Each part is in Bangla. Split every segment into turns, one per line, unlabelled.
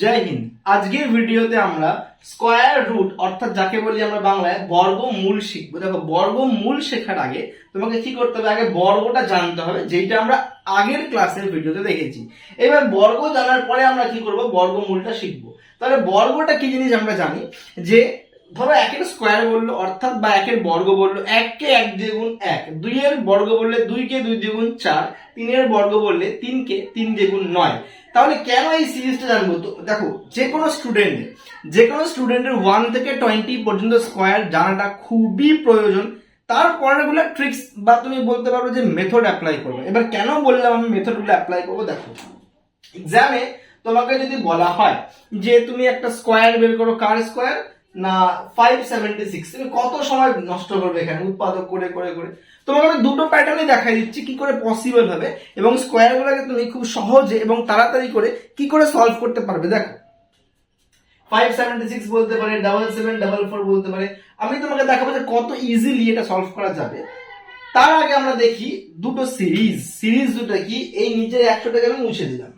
জয় হিন্দ। আজকের ভিডিওতে আমরা স্কোয়ার রুট অর্থাৎ যাকে বলি আমরা বাংলায় বর্গমূল শিখব দেখো, বর্গমূল শেখার আগে তোমাকে কি করতে হবে? আগে বর্গটা জানতে হবে যেটা আমরা আগের ক্লাসের ভিডিওতে দেখেছি। এবার বর্গ জানার পরে আমরা কি করব? বর্গমূলটা শিখব। তাহলে বর্গটা কি জিনিস আমরা জানি? যে ধরো একের স্কোয়ার বলল, অর্থাৎ বা একের বর্গ বলল এককে এক দ্বিগুণ এক। দুই দুইয়ের বর্গ বললে দুইকে দুই দ্বিগুণ চার, তিনের বর্গ বললে তিনকে তিন দ্বিগুণ নয়। তাহলে কেন এই সিরিজটা জানব? তো দেখো, যে কোনো স্টুডেন্টের যে কোনো স্টুডেন্টের ওয়ান থেকে টোয়েন্টি পর্যন্ত স্কোয়ার জানাটা খুবই প্রয়োজন। তারপরেগুলো ট্রিক্স বা তুমি বলতে পারো যে মেথড অ্যাপ্লাই করবে। এবার কেন বললাম আমি মেথডগুলো অ্যাপ্লাই করব? দেখো এক্সামে তোমাকে যদি বলা হয় যে তুমি একটা স্কোয়ার বের করো, কার স্কোয়ার না ফাইভ সেভেন্টি সিক্স তুমি কত সময় নষ্ট করবে এখানে? উৎপাদক করে করে করে। তোমাকে দুটো প্যাটার্নই দেখাই দিচ্ছি, কি করে পসিবল হবে। এবং স্কোয়ারগুলোকে তুমি খুব সহজে এবং তাড়াতাড়ি করে কি করে সলভ করতে পারবে, দেখো। ফাইভ সেভেন্টি সিক্স বলতে পারে ডাবল সেভেন ডাবল ফোর বলতে পারে। আমি তোমাকে দেখাবো যে কত ইজিলি এটা সলভ করা যাবে। তার আগে আমরা দেখি দুটো সিরিজ সিরিজ দুটো কি? এই নিচে একশোটাকে আমি মুছে দিলাম।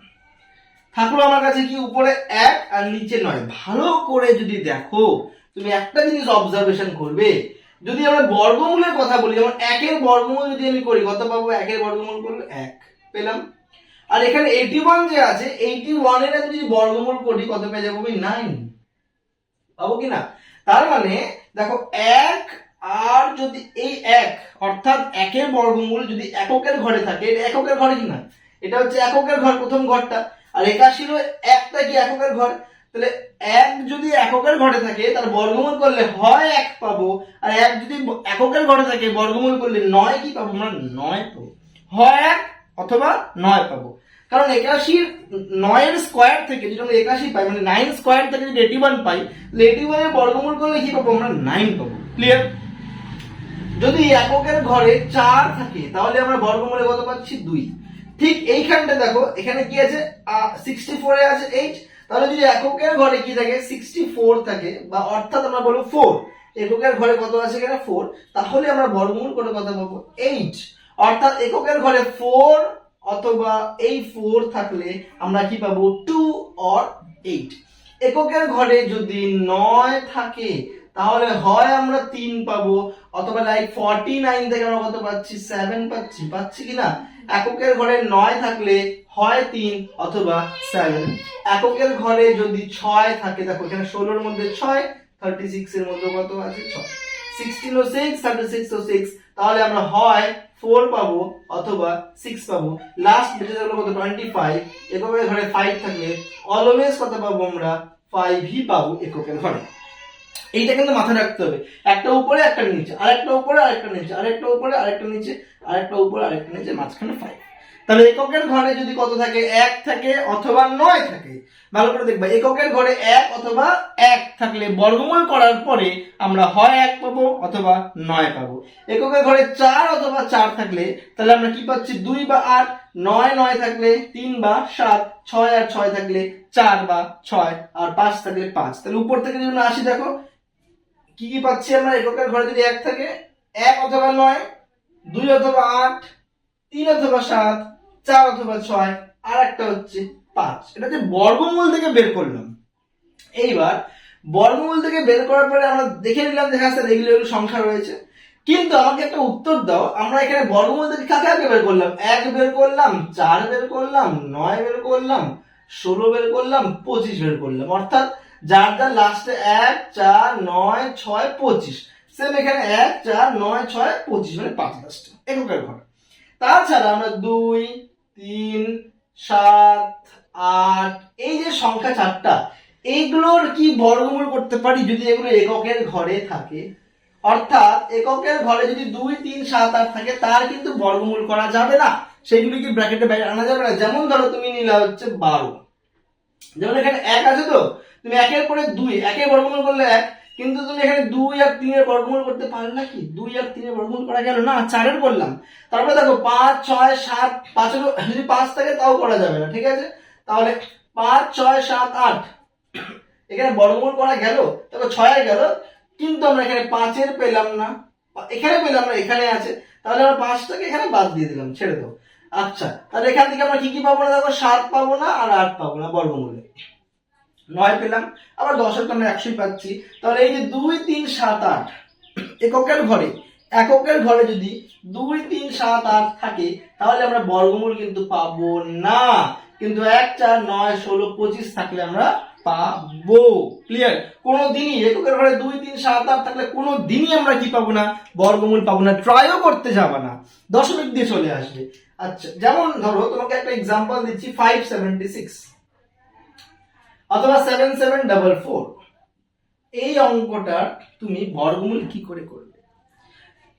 থাকল আমার কাছে কি উপরে এক আর নিচে নয়? ভালো করে যদি দেখো, তুমি একটা জিনিস অবজারভেশন করবে। যদি আমরা বর্গমূলের কথা বলি, যেমন একের বর্গমূল যদি আমি করি, কত পাবো? একের বর্গমূল করলে এক। পেলাম? আর এখানে এইটি ওয়ান যে আছে এইটি ওয়ানের আমি যদি বর্গমূল করি, কত পেয়ে যাব আমি? নাইন পাবো কি না? তার মানে দেখো, এক আর যদি এই এক, অর্থাৎ একের বর্গমূল যদি এককের ঘরে থাকে, এটা এককের ঘরে কিনা এটা হচ্ছে এককের ঘর, প্রথম ঘরটা। আর একাশিরও একটা কি এককের ঘর? তাহলে এক যদি এককের ঘরে থাকে তার বর্গমূল করলে হয় এক পাবো। আর এক যদি এককের ঘরে থাকে, বর্গমূল করলে নয় কি পাবো? আমরা নয় পাবো। হয় এক অথবা নয় পাবো। কারণ একাশির নয়ের স্কোয়ার থেকে যদি আমরা একাশি পাই মানে নাইন স্কোয়ার থেকে যদি এইটি ওয়ান পাই, তাহলে এইটি ওয়ানের বর্গমূল করলে কি পাবো? আমরা নাইন পাবো। ক্লিয়ার যদি এককের ঘরে চার থাকে, তাহলে আমরা বর্গমূলে কত পাচ্ছি? দুই। ঠিক এইখানটা দেখো, এখানে কি আছে? সিক্সটি ফোরে আছে এইট তাহলে যদি এককের ঘরে কি থাকে? সিক্সটি ফোর থাকে, বা অর্থাৎ আমরা বলব ফোর এককের ঘরে কত আছে এখানে? ফোর তাহলে আমরা বর্গমূল করে কথা বলব এইট অর্থাৎ এককের ঘরে ফোর অথবা এই ফোর থাকলে আমরা কি পাবো? টু অর এইট এককের ঘরে যদি নয় থাকে, তাহলে হয় আমরা তিন পাবো। অথবা লাইক ফর্টি নাইন থেকে আমরা কত পাচ্ছি? সেভেন পাচ্ছি। পাচ্ছি কি না? এককের ঘরে নয় থাকলে হয় তিন অথবা সেভেন এককের ঘরে যদি ছয় থাকে, দেখো এখানে ষোলোর মধ্যে ছয় থার্টি সিক্স এর মধ্যে কত আছে? ছয়। সিক্সটিন ও সিক্স থার্টি সিক্স ও সিক্স তাহলে আমরা হয় ফোর পাবো অথবা সিক্স পাবো। লাস্ট বেঁচে থাকল কত? টোয়েন্টি ফাইভ এককের ঘরে ফাইভ থাকলে অলওয়েজ কত পাবো আমরা? ফাইভই পাবো এককের ঘরে। এইটা কিন্তু মাথায় রাখতে হবে। একটা উপরে, একটা নিচে। আরেকটা উপরে, আরেকটা নিচে। আরেকটা উপরে, আরেকটা নিচে। আরেকটা উপরে, আরেকটা নিচে। মাঝখানে ফাইভ তাহলে এককের ঘরে যদি কত থাকে? এক থাকে অথবা নয় থাকে। ভালো করে দেখবা। এককের ঘরে এক অথবা এক থাকলে বর্গমূল করার পরে আমরা হয় এক পাবো অথবা নয় পাবো। এককের ঘরে চার অথবা চার থাকলে তাহলে আমরা কি পাচ্ছি? দুই বা আট। নয় নয় থাকলে তিন বা সাত। ছয় আর ছয় থাকলে চার বা ছয়। আর পাঁচ থাকলে পাঁচ। তাহলে উপর থেকে যদি আসি দেখো কি কি পাচ্ছি আমরা? এককের ঘরে যদি এক থাকে, এক অথবা নয়, দুই অথবা আট, তিন অথবা সাত, চার অথবা ছয় আর একটা হচ্ছে পাঁচ। এটা হচ্ছে বর্গমূল থেকে বের করলাম। এইবার বর্গমূল থেকে বের করার পরে আমরা দেখে নিলাম যে হ্যাঁ স্যার, এগুলো এগুলো সংখ্যা রয়েছে। কিন্তু আমাকে একটা উত্তর দাও, আমরা এখানে বর্গমূল থেকে কাকে আগে বের করলাম? এক বের করলাম, চার বের করলাম, নয় বের করলাম, ষোলো বের করলাম, পঁচিশ বের করলাম। অর্থাৎ যার যার লাস্টে এক, চার, নয়, ছয়, পঁচিশ। সেম এখানে এক, চার, নয়, ছয়, পঁচিশ মানে পাঁচ লাস্টে এককের ঘর। তাছাড়া আমরা দুই, তিন, সাত, আট, এই যে সংখ্যা চারটা এইগুলোর কি বর্গমূল করতে পারি যদি এগুলো এককের ঘরে থাকে? অর্থাৎ এককের ঘরে যদি দুই, তিন, সাত, আট থাকে, তার কিন্তু বর্গমূল করা যাবে না। সেগুলি কি ব্র্যাকেটে আনা যাবে না? যেমন ধরো তুমি নিলা হচ্ছে বারো। যেমন এখানে এক আছে তো? তুমি একের পরে দুই একের বর্গমূল করলে এক, কিন্তু তুমি এখানে দুই আর তিনের বর্গমূল করতে পারলে না কি? দুই আর তিনের বর্গমূল করা গেল। না, চারের করলাম। তারপরে দেখো, পাঁচ, ছয়, সাত পাঁচের যদি পাঁচ থাকে তাও করা যাবে না, ঠিক আছে? তাহলে পাঁচ, ছয়, সাত, আট। এখানে বর্গমূল করা গেল তারপর ছয় গেল, কিন্তু আমরা এখানে পাঁচের পেলাম না। এখানে পেলাম না, এখানে আছে। তাহলে আমরা পাঁচটাকে এখানে বাদ দিয়ে দিলাম, ছেড়ে দাও। আচ্ছা তাহলে এখান থেকে আমরা কি কি পাবো না দেখো? সাত পাবো না আর আট পাবো না বর্গমূলে। নয় পেলাম। আবার দশের আমরা একশোই পাচ্ছি। তাহলে এই যে দুই, তিন, সাত, আট এককের ঘরে এককের ঘরে যদি দুই, তিন, সাত, আট থাকে, তাহলে আমরা বর্গমূল কিন্তু পাবো না। কিন্তু এক, চার, নয়, ষোলো, পঁচিশ থাকলে আমরা পাবো। ক্লিয়ার কোনো দিনই এককের ঘরে দুই, তিন, সাত, আট থাকলে কোনো দিনই আমরা কি পাবো না? বর্গমূল পাবো না ট্রাইও করতে যাবা না। দশমিক দিয়ে চলে আসবে। আচ্ছা যেমন ধরো তোমাকে একটা এক্সাম্পল দিচ্ছি ফাইভ সেভেন্টি সিক্স অথবা সেভেন সেভেন ডাবল ফোর এই অঙ্কটা তুমি বর্গমূল কি করে করবে?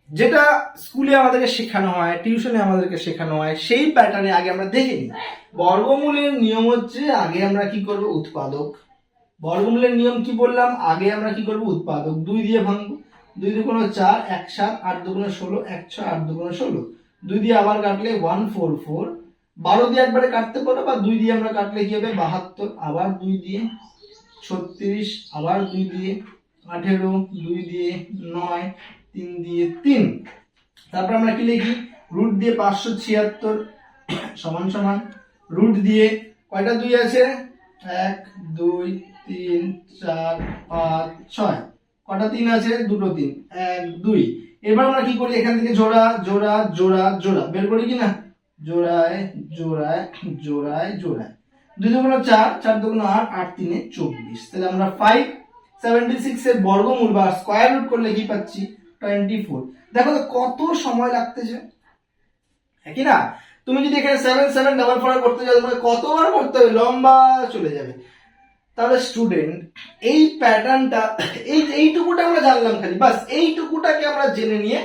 যেটা স্কুলে আমাদেরকে শেখানো হয় টিউশনে আমাদেরকে শেখানো হয়, সেই প্যাটার্নে আগে আমরা দেখে নিই। বর্গমূলের নিয়ম হচ্ছে আগে আমরা কি করব? উৎপাদক। বর্গমূলের নিয়ম কি বললাম? আগে আমরা কি করব? উৎপাদক। দুই দিয়ে ভাঙবো। দুই দুগুণ চার, এক সাত, আট দুগুণ ষোলো, এক ছয়, আট দুগুণ ষোলো। দুই দিয়ে আবার কাটলে ওয়ান ফোর ফোর বারো দিয়ে একবারে কাটতে পারো বা দুই দিয়ে আমরা কাটলে কি হবে? বাহাত্তর, আবার দুই দিয়ে ছত্রিশ, আবার দুই দিয়ে আঠেরো, দুই দিয়ে নয়, তিন দিয়ে তিন। তারপর আমরা কি লিখি? রুট দিয়ে পাঁচশো ছিয়াত্তর সমান সমান। রুট দিয়ে কয়টা দুই আছে? এক, দুই, তিন, চার, পাঁচ, ছয়। কটা তিন আছে? দুটো তিন। এক, দুই। এবার আমরা কি করি? এখান থেকে জোড়া জোড়া জোড়া জোড়া। বের করি কি না জোড়ায় জোড়ায় জোড়ায় জোড়ায়। দুই দুগুণ চার চার দুগুণ আট আট তিনে চব্বিশ। তাহলে আমরা ফাইভ সেভেন্টি সিক্স এর বর্গমূল বা স্কোয়ার রুট করলে কি পাচ্ছি? টোয়েন্টি ফোর দেখো তো কত সময় লাগতেছে। হ্যাঁ কি না? তুমি যদি এখানে সেভেন সেভেন ডাবল ফোর করতে যাও, তোমাকে কতবার করতে হবে? লম্বা চলে যাবে। তাহলে স্টুডেন্ট এই প্যাটার্নটা এই, এইটুকুটা আমরা জানলাম খালি। বাস, এইটুকুটাকে আমরা জেনে নিয়ে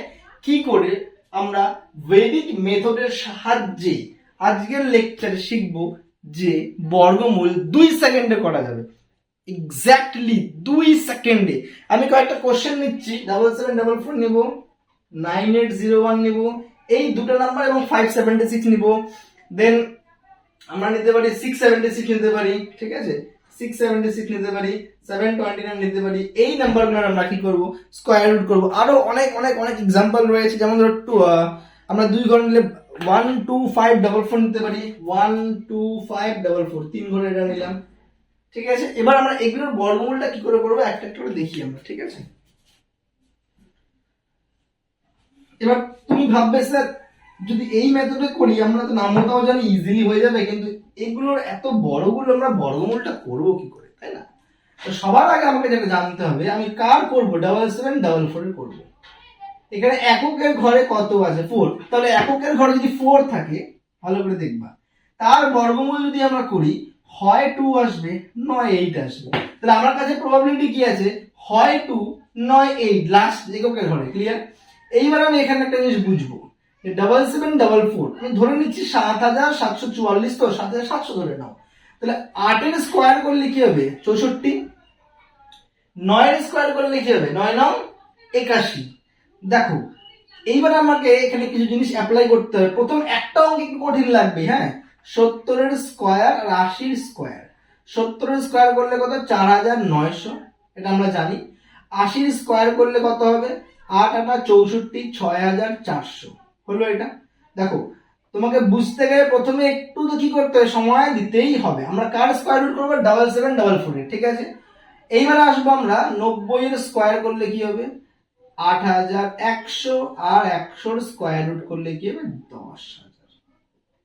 কি করে আমরা বৈদিক মেথডের সাহায্যে আজকের লেকচারে শিখব যে বর্গমূল দুই সেকেন্ডে করা যাবে। এক্স্যাক্টলি দুই সেকেন্ডে আমি কয়েকটা কোশ্চেন নিচ্ছি। ডাবল সেভেন ডাবল ফোর নেব। নাইন এইট জিরো ওয়ান নেব। এই দুটো নাম্বার এবং ফাইভ সেভেন্টি সিক্স নিব। দেন আমরা নিতে পারি সিক্স সেভেন্টি সিক্স নিতে পারি, ঠিক আছে? সিক্স সেভেন্টি সিক্স নিতে পারি সেভেন টোয়েন্টি নাইন নিতে পারি। এই নাম্বারগুলো আমরা কি করব? স্কোয়ার রুট করব। আরও অনেক অনেক অনেক এক্সাম্পল রয়েছে। যেমন ধরো টু আমরা দুই ঘর নিলে one two five double four নিতে পারি। One two five double four তিন ঘরে এটা নিলাম। ঠিক আছে? এবার আমরা এগুলোর বর্গমূলটা কি করে করব? একটা একটা করে দেখি আমরা ঠিক আছে? এবার তুমি ভাববে স্যার যদি এই মেথডে করি আমরা তো নামটাও জানি ইজিলি হয়ে যাবে কিন্তু এগুলোর এত বড়গুলো আমরা বর্গমূলটা করব কি করে তাই না? তো সবার আগে আমাকে যেটা জানতে হবে আমি কার করব? ডাবল সেভেন ডাবল ফোর করব। এখানে এককের ঘরে কত আছে? ফোর তাহলে এককের ঘরে যদি ফোর থাকে, ভালো করে দেখবা। তার বর্গমূল যদি আমরা করি, হয় টু আসবে, নয় এইট আসবে। তাহলে আমার কাছে প্রবাবিলিটি কি আছে? হয় টু নয় এইট লাস্ট এককের ঘরে ক্লিয়ার এইবার আমি এখানে একটা জিনিস বুঝব। ডাবল সেভেন ডাবল ফোর আমি ধরে নিচ্ছি সাত হাজার সাতশো চুয়াল্লিশ তো, সাত হাজার সাতশো ধরে নাও। তাহলে আটের স্কোয়ার করলে কি হবে? চৌষট্টি। নয়ের স্কোয়ার করলে কি হবে? নয় নং একাশি। দেখো, এইবার আমাকে এখানে কিছু জিনিস অ্যাপ্লাই করতে হবে। প্রথম একটা অঙ্ক একটু কঠিন লাগবে হ্যাঁ? সত্তরের স্কোয়ার আর আশির স্কোয়ার সত্তরের স্কোয়ার করলে কত? চার হাজার নয়শো, এটা আমরা জানি। আশির স্কোয়ার করলে কত হবে? আট আটা চৌষট্টি, ছয় হাজার চারশো। হলো এটা। দেখো, তোমাকে বুঝতে গেলে প্রথমে একটু তো কি করতে হবে? সময় দিতেই হবে। আমরা কার স্কোয়ার রুট করব? ডাবল সেভেন ডাবল ফোর ঠিক আছে? এইবার আসব আমরা নব্বই এর স্কোয়ার করলে কি হবে? আট হাজার একশো আর একশোর স্কোয়ার রুট করলে কি হবে? দশ হাজার।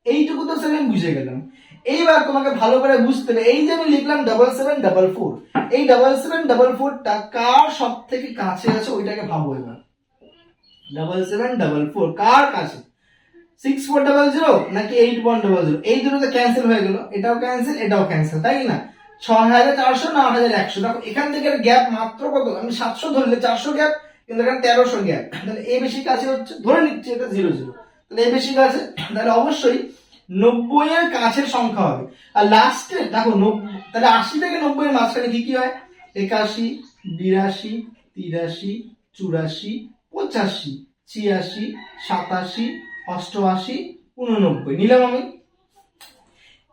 এইটুকু তো সেভেন বুঝে গেলাম। এইবার তোমাকে ভালো করে বুঝতে হবে। এই যে আমি লিখলাম ডাবল সেভেন ডাবল ফোর এই ডাবল সেভেন ডাবল ফোরটা কার সব থেকে কাছে আছে ওইটাকে ভাবো এবার। ডাবল সেভেন ডাবল ফোর কার কাছে? সিক্স ফোর ডাবল জিরো নাকি এইট ওয়ান ডাবল জিরো এই দুটো তো ক্যান্সেল হয়ে গেল। এটাও ক্যান্সেল এটাও ক্যান্সেল তাই না? ছয় হাজার চারশো না হাজার একশো। দেখো, এখান থেকে গ্যাপ মাত্র কত? আমি সাতশো ধরলে চারশো গ্যাপ কিন্তু এখানে তেরোশো গ্যাপ তাহলে এই বেশি কাছে হচ্ছে, ধরে নিচ্ছি এটা জিরো জিরো তাহলে এই বেশি কাছে, তাহলে অবশ্যই নব্বই এর কাছের সংখ্যা হবে। আর লাস্টে দেখো তাহলে আশি থেকে নব্বই এর মাঝখানে কি কি হয়? একাশি, বিরাশি, তিরাশি, চুরাশি, পঁচাশি, ছিয়াশি, সাতাশি, অষ্টআশি, উননব্বই। নিলাম আমি।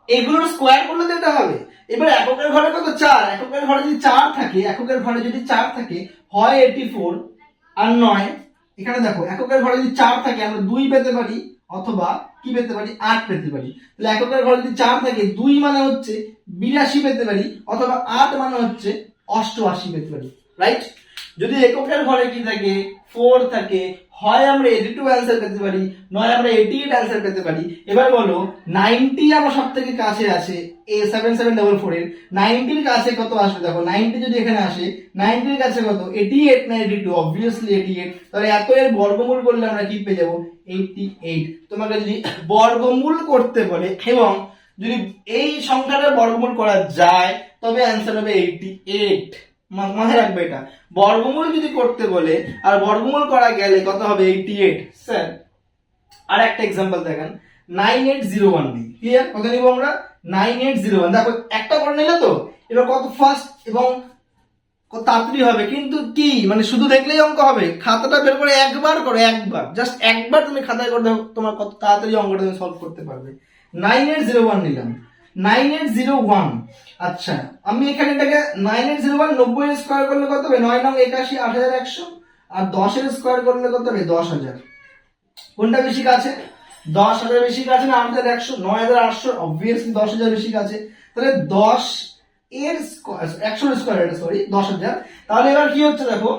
এগুলোর স্কোয়ার করলে তো হবে। এবার এককের ঘরে কত? চার। এককের ঘরে যদি চার থাকে, এককের ঘরে যদি চার থাকে, হয় এইটি ফোর আর নয়, এখানে দেখো, এককের ঘরে যদি চার থাকে, আমরা দুই পেতে পারি, অথবা কি পেতে পারি? আট পেতে পারি। তাহলে এককের ঘরে যদি চার থাকে, দুই মানে হচ্ছে বিরাশি পেতে পারি, অথবা আট মানে হচ্ছে অষ্টআশি পেতে পারি। রাইট যদি এককের ঘরে কি থাকে? ফোর থাকে হয় আমরা এইটি টু অ্যান্সার পেতে পারি, নয় আমরা এইটি এইট অ্যান্সার পেতে পারি। এবার বলো নাইনটি আমার সব থেকে কাছে আছে এ সেভেন সেভেন ডবল ফোর এর। নাইনটির কাছে কত আসবে? দেখো নাইনটি যদি এখানে আসে নাইনটির কাছে কত? এইটি এইট না eighty two obviously eighty eight তাহলে এত এর বর্গমূল করলে আমরা কি পেয়ে যাব? এইটি এইট তোমাকে যদি বর্গমূল করতে বলে, এবং যদি এই সংখ্যাটার বর্গমূল করা যায়, তবে অ্যান্সার হবে এইটি এইট মাথায় রাখবে এটা। বর্গমূল যদি করতে বলে, আর বর্গমূল করা গেলে কত হবে? এইটি এইট স্যার, আর একটা এক্সাম্পল দেখেন। নাইন এইট জিরো ওয়ান নিই ক্লিয়ার কত নিব আমরা? নাইন এইট জিরো ওয়ান দেখো, একটা করে নিলে তো, এবার কত ফার্স্ট এবং তাড়াতাড়ি হবে। কিন্তু কি? মানে শুধু দেখলেই অঙ্ক হবে। খাতাটা বের করে একবার করো, একবার। জাস্ট একবার তুমি খাতায় করে তোমার কত তাড়াতাড়ি অঙ্কটা তুমি সলভ করতে পারবে। নাইন এইট জিরো ওয়ান নিলাম। Nine eight zero one. আচ্ছা আমি এখানে এটাকে নাইন এইট জিরো ওয়ান নব্বই স্কোয়ার করলে কত হবে? নয় নং একাশি, আট হাজার একশো। আর দশের স্কোয়ার করলে কত হবে? দশ হাজার। কোনটা বেশি কাছে? দশ হাজার বেশি কাছে না, আট হাজার একশো? নয় হাজার আটশো। অবভিয়াসলি দশ হাজার বেশি কাছে। তাহলে দশ এর একশো স্কোয়ার এটা দশ হাজার। তাহলে এবার কি হচ্ছে দেখো?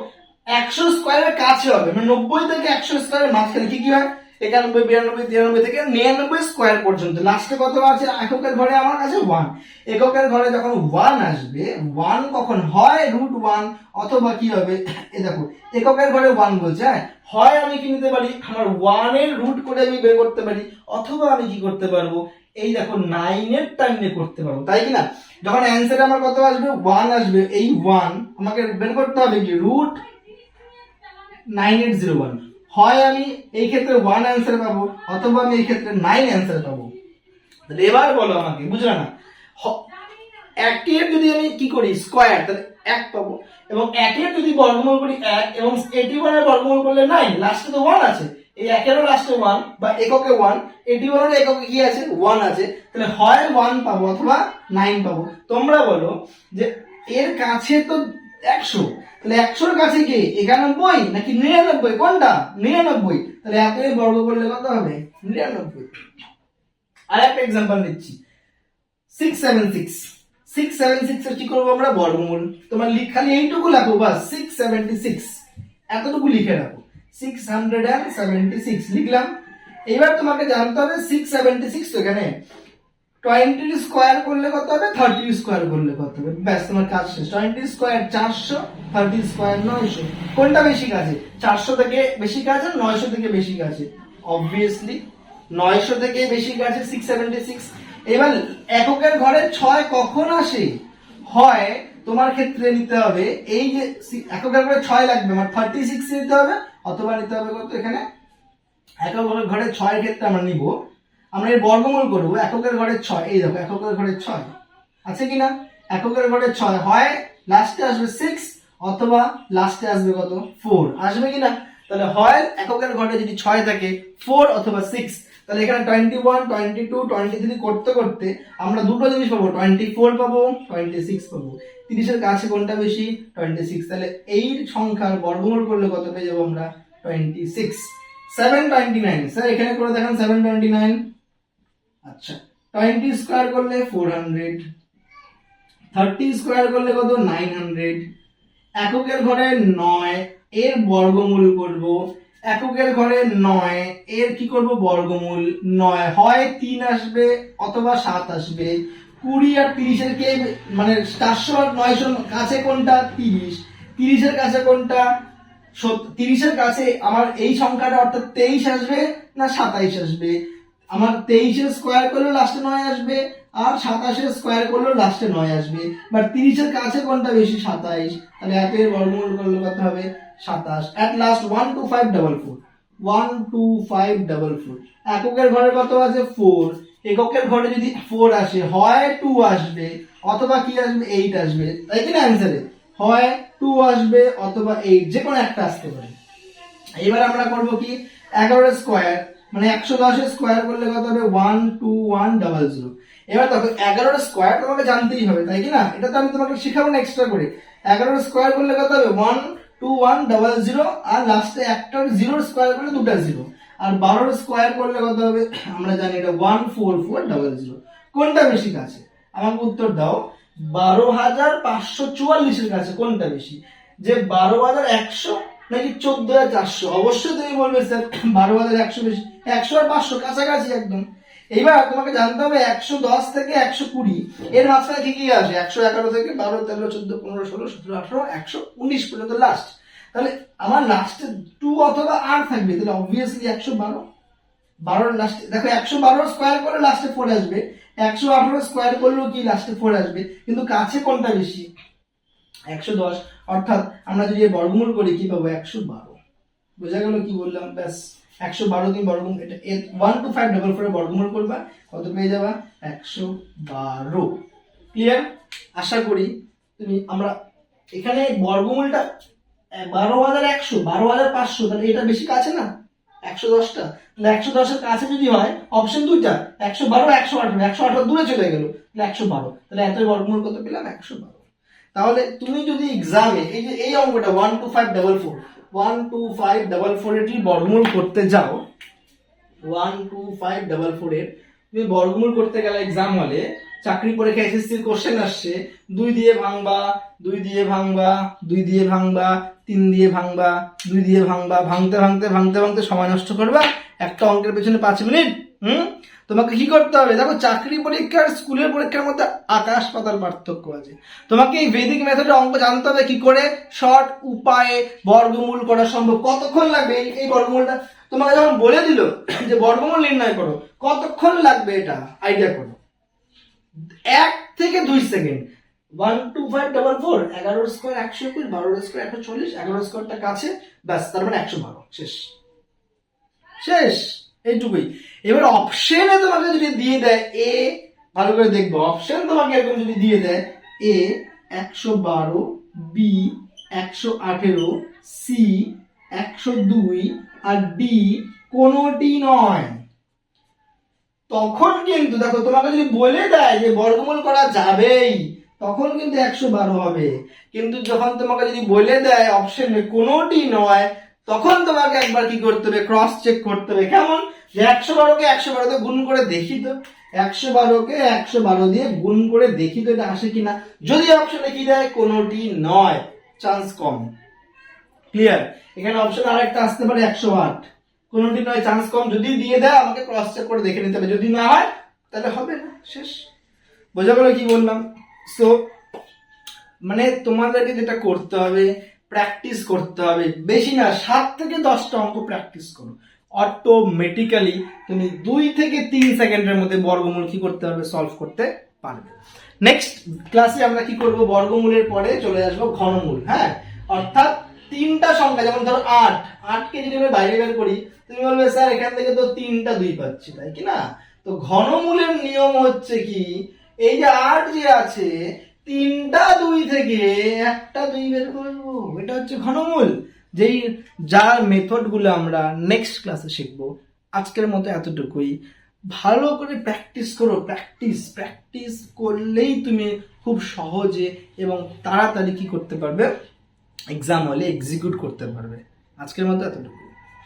একশো স্কোয়ারের কাছে হবে। মানে নব্বই থেকে একশো স্কোয়ারের মাঝখানে কি কি হয়? একানব্বই, বিরানব্বই, তিরানব্বই থেকে নিরানব্বই স্কোয়ার পর্যন্ত। লাস্টে কত আছে? এককের ঘরে আমার কাছে ওয়ান এককের ঘরে যখন ওয়ান আসবে ওয়ান কখন হয়? রুট ওয়ান অথবা কি হবে? এ দেখো, এককের ঘরে ওয়ান বলছে হ্যাঁ? হয় আমি কি নিতে পারি? আমার ওয়ানের রুট করে আমি বের করতে পারি, অথবা আমি কি করতে পারব? এই দেখো নাইনের টাইমে করতে পারব। তাই কি না? যখন অ্যান্সারে আমার কত আসবে? ওয়ান আসবে। এই ওয়ান আমাকে বের করতে হবে কি? Root nine eight zero one হয় আমি এই ক্ষেত্রে ওয়ান অ্যান্সার পাবো, অথবা আমি এই ক্ষেত্রে নাইন অ্যান্সার পাবো। তাহলে এবার বলো আমাকে, বুঝলে না? একের যদি আমি কি করি? স্কোয়ার তাহলে এক পাবো। এবং একের যদি বর্গমূল করি এক, এবং এটি ওয়ানের বর্গমূল করলে নাইন লাস্টে তো ওয়ান আছে। এই একেরও লাস্টে ওয়ান বা এককে ওয়ান এটি ওয়ানের এককে কি আছে? ওয়ান আছে। তাহলে হয় ওয়ান পাবো, অথবা নাইন পাবো। তোমরা বলো যে এর কাছে তো একশো একশোর কাছে কি? একানব্বই? নাকি নিরানব্বই? কোনটা? নিরানব্বই। তাহলে এত বর্গ করলে কত হবে? নিরানব্বই। আর একটা এক্সাম্পল নিচ্ছি। Six seven six six seven six এর কি করব আমরা? বর্গমূল। তোমার লিখ খালি এইটুকু লেখো বাস। সিক্স সেভেন্টি সিক্স এতটুকু লিখে রাখো। Six hundred and seventy six লিখলাম। এবার তোমাকে জানতে হবে সিক্স সেভেন্টি সিক্স তো এখানে। টোয়েন্টি স্কোয়ার করলে কত হবে? থার্টি স্কোয়ার করলে কত হবে? ব্যাস, তোমার কাজ শেষ। টোয়েন্টি স্কোয়ার চারশো, থার্টি স্কোয়ার নয়শো। কোনটা বেশি কাছে চারশো থেকে বেশি কাছে নয়শো থেকে বেশি কাছে অবভিয়াসলি নয়শো থেকে বেশি কাছে সিক্স সেভেন্টি সিক্স এবার এককের ঘরে ছয় কখন আসে? হয়, তোমার ক্ষেত্রে নিতে হবে এই যে এককের ঘরে ছয় লাগবে আমার থার্টি সিক্স নিতে হবে, অথবা নিতে হবে কত এখানে? এককের ঘরে ছয়ের ক্ষেত্রে আমরা নিব। আমরা এর বর্গমূল করব, এককের ঘরে ছয়, এই দেখো, এককের ঘরে ছয়। আছে কি না এককের ঘরে ছয় হয় লাস্টে আসবে সিক্স অথবা লাস্টে আসবে কত? ফোর আসবে কি না তাহলে হয়, এককের ঘরে যদি ছয় থাকে ফোর অথবা সিক্স তাহলে এখানে twenty one twenty two twenty three করতে করতে আমরা দুটো জিনিস পাবো টোয়েন্টি ফোর পাবো টোয়েন্টি সিক্স পাবো। তিরিশের কাছে কোনটা বেশি? টোয়েন্টি সিক্স তাহলে এই সংখ্যার বর্গমূল করলে কত পেয়ে যাব আমরা? Twenty six seven twenty nine sir, এখানে করে দেখেন সেভেন টোয়েন্টি নাইন আচ্ছা টোয়েন্টি স্কোয়ার করলে ফোর হান্ড্রেড থার্টি স্কোয়ার করলে কত? নাইন হান্ড্রেড এককের ঘরে নয়, এর বর্গমূল করব। এককের ঘরে নয়, এর কি করব? বর্গমূল। নয় হয় তিন আসবে অথবা সাত আসবে। কুড়ি আর তিরিশের কে মানে চারশো আর নয়শোর কাছে কোনটা? তিরিশ। তিরিশের কাছে কোনটা? তিরিশের কাছে আমার এই সংখ্যাটা অর্থাৎ তেইশ আসবে না সাতাইশ আসবে? আমার তেইশের স্কোয়ার করলে লাস্টে নয় আসবে, আর সাতাশের স্কোয়ার করলেও লাস্টে নয় আসবে। বাট তিরিশের কাছে কোনটা বেশি? সাতাইশ। তাহলে একের বর্গমূল করলে কত হবে? সাতাশ। At last one two five double four one two five double four এককের ঘরে কত আছে? ফোর এককের ঘরে যদি ফোর আসে, হয় টু আসবে, অথবা কি আসবে? এইট আসবে। তাই কি না অ্যান্সারে হয় টু আসবে, অথবা এইট যে কোনো একটা আসতে পারে। এবার আমরা করব কি? এগারো স্কোয়ার মানে একশো দশের স্কোয়ার করলে কত হবে? One two one double zero এবার দেখো, এগারোর স্কোয়ার তোমাকে জানতেই হবে, তাই কি না? এটা তো আমি তোমাকে শেখাবো না এক্সট্রা করে। এগারোর স্কোয়ার করলে কত হবে? One two one double zero আর লাস্টে একটা জিরোর স্কোয়ার করলে দুটা জিরো আর বারোর স্কোয়ার করলে কত হবে? আমরা জানি এটা one four four double zero কোনটা বেশি কাছে? আমাকে উত্তর দাও। বারো হাজার পাঁচশো চুয়াল্লিশের কাছে কোনটা বেশি? যে বারো হাজার একশো নাকি চোদ্দ হাজার চারশো? অবশ্যই তুমি বলবে, স্যার, বারো হাজার একশো বেশি, একশো আর পাঁচশো কাছাকাছি একদম। এইবার তোমাকে জানতে হবে, একশো দশ থেকে একশো কুড়ি, এর মাঝখানে কি কি আসে একশো এগারো থেকে বারো, তেরো, চোদ্দ, পনেরো, ষোলো, সতেরো, আঠারো, একশো উনিশ পর্যন্ত লাস্ট তাহলে আমার লাস্টে টু অথবা আর থাকবে, তাহলে অবভিয়াসলি একশো বারো। বারোর লাস্টে দেখো, একশো বারো স্কোয়ার করে লাস্টে ফোর আসবে। একশো আঠারো স্কোয়ার করলেও কি লাস্টে ফোর আসবে? কিন্তু কাছে কোনটা বেশি? একশো দশ অর্থাৎ আমরা যদি বর্গমূল করি কি পাবো? একশো বারো। বোঝা গেল কি বললাম? ব্যাস, একশো বারো দিন বর্গমূল, এটা ওয়ান টু ফাইভ ডবল ফোরে বর্গমূল করবা। কত পেয়ে যাবা? একশো বারো। ক্লিয়ার আশা করি তুমি, আমরা এখানে বর্গমূলটা বারো হাজার একশো, বারো হাজার পাঁচশো, তাহলে এটা বেশি কাছে না? একশো দশটা। তাহলে একশো দশের কাছে যদি হয় অপশন দুইটা, একশো বারো একশো আঠারো একশো আঠারো দূরে চলে গেল, তাহলে একশো বারো। তাহলে এত বর্গমূল কত পেলাম? একশো বারো। তাহলে তুমি যদি এক্সামে এই যে, এই অঙ্কটা one two five double four one two five double four এর যদি বর্গমূল করতে যাও one two five double four এর তুমি বর্গমূল করতে গেলে এক্সাম হলে চাকরি পরীক্ষা এসএসসির কোশ্চেন আসছে? দুই দিয়ে ভাঙবা, দুই দিয়ে ভাঙবা, দুই দিয়ে ভাঙবা, তিন দিয়ে ভাঙবা, দুই দিয়ে ভাঙবা, ভাঙতে ভাঙতে ভাঙতে ভাঙতে সময় নষ্ট করবা। একটা অঙ্কের পেছনে পাঁচ মিনিট, হুম? তোমাকে কি করতে হবে? দেখো, চাকরি পরীক্ষার স্কুলের পরীক্ষার মধ্যে আকাশ পাতাল পার্থক্য আছে। তোমাকে এই ভেদিক মেথডে অঙ্ক জানতে হবে কি করে? শর্ট, উপায়ে, বর্গমূল করা সম্ভব। কতক্ষণ লাগবে এই বর্গমূলটা? তোমাকে যখন বলে দিল যে বর্গমূল নির্ণয় করো, কতক্ষণ লাগবে এটা? আইডিয়া করো। এক থেকে দুই second. One two five double four এগারো স্কোয়ার একশো একুশ, বারো স্কোয়ার একশো চল্লিশ, এগারো স্কোয়ারটা কাছে, ব্যাস, তার মানে একশো বারো। শেষ। শেষ। এইটুকুই। এবার অপশনে তোমাকে যদি দিয়ে দেয় এ ভালো করে দেখব। অপশন তোমাকে এরকম যদি দিয়ে দেয় এ একশো বারো বি একশো আঠেরো সি একশো দুই আর ডি কোনোটি নয়। তখন কিন্তু, দেখো, তোমাকে যদি বলে দেয় যে বর্গমূল করা যাবেই, তখন কিন্তু একশো বারো হবে। কিন্তু যখন তোমাকে যদি বলে দেয় অপশনে কোনোটি নয়, তখন তোমাকে একবার কি করতে হবে ক্রস চেক করতে হবে। কেমন? একশো বারোকে একশো বারোতে গুণ করে দেখি তো, একশো বারোকে একশো বারো দিয়ে গুণ করে দেখি তো এটা আসে কিনা। যদি অপশনে কি দেয়? কোনোটি নয়। চান্স কম। ক্লিয়ার এখানে অপশন আর একটা আসতে পারে একশো আট। কোনোটি নয় চান্স কম। যদি দিয়ে দেয়, আমাকে ক্রস চেক করে দেখে নিতে হবে। যদি না হয়, তাহলে হবে না, শেষ। বোঝা গেল কি বললাম? সো মানে তোমাদেরকে যেটা করতে হবে প্র্যাকটিস করতে হবে। বেশি না, সাত থেকে দশটা অঙ্ক প্র্যাকটিস করো। অটোমেটিক্যালি তুমি দুই থেকে তিন সেকেন্ডের মধ্যে বর্গমূল কি করতে পারবে সলভ করতে পারবে। নেক্সট ক্লাসে আমরা কি করব? বর্গমূলের পরে চলে আসব ঘনমূল হ্যাঁ? অর্থাৎ তিনটা সংখ্যা, যেমন ধরো আট, আটকে যদি আমি বাইরে বের করি, তুমি বলবে, স্যার, এখান থেকে তো তিনটা দুই পাচ্ছি, তাই কি না? তো ঘনমূলের নিয়ম হচ্ছে কি, এই যে আট যে আছে, তিনটা দুই থেকে একটা দুই বের করব, এটা হচ্ছে ঘনমূল। যেই যার মেথডগুলো আমরা নেক্সট ক্লাসে শিখব, আজকের মতো এতটুকুই। ভালো করে প্র্যাকটিস করো প্র্যাকটিস প্র্যাকটিস করলেই তুমি খুব সহজে এবং তাড়াতাড়ি কি করতে পারবে? এক্সাম হলে এক্সিকিউট করতে পারবে। আজকের মতো এতটুকু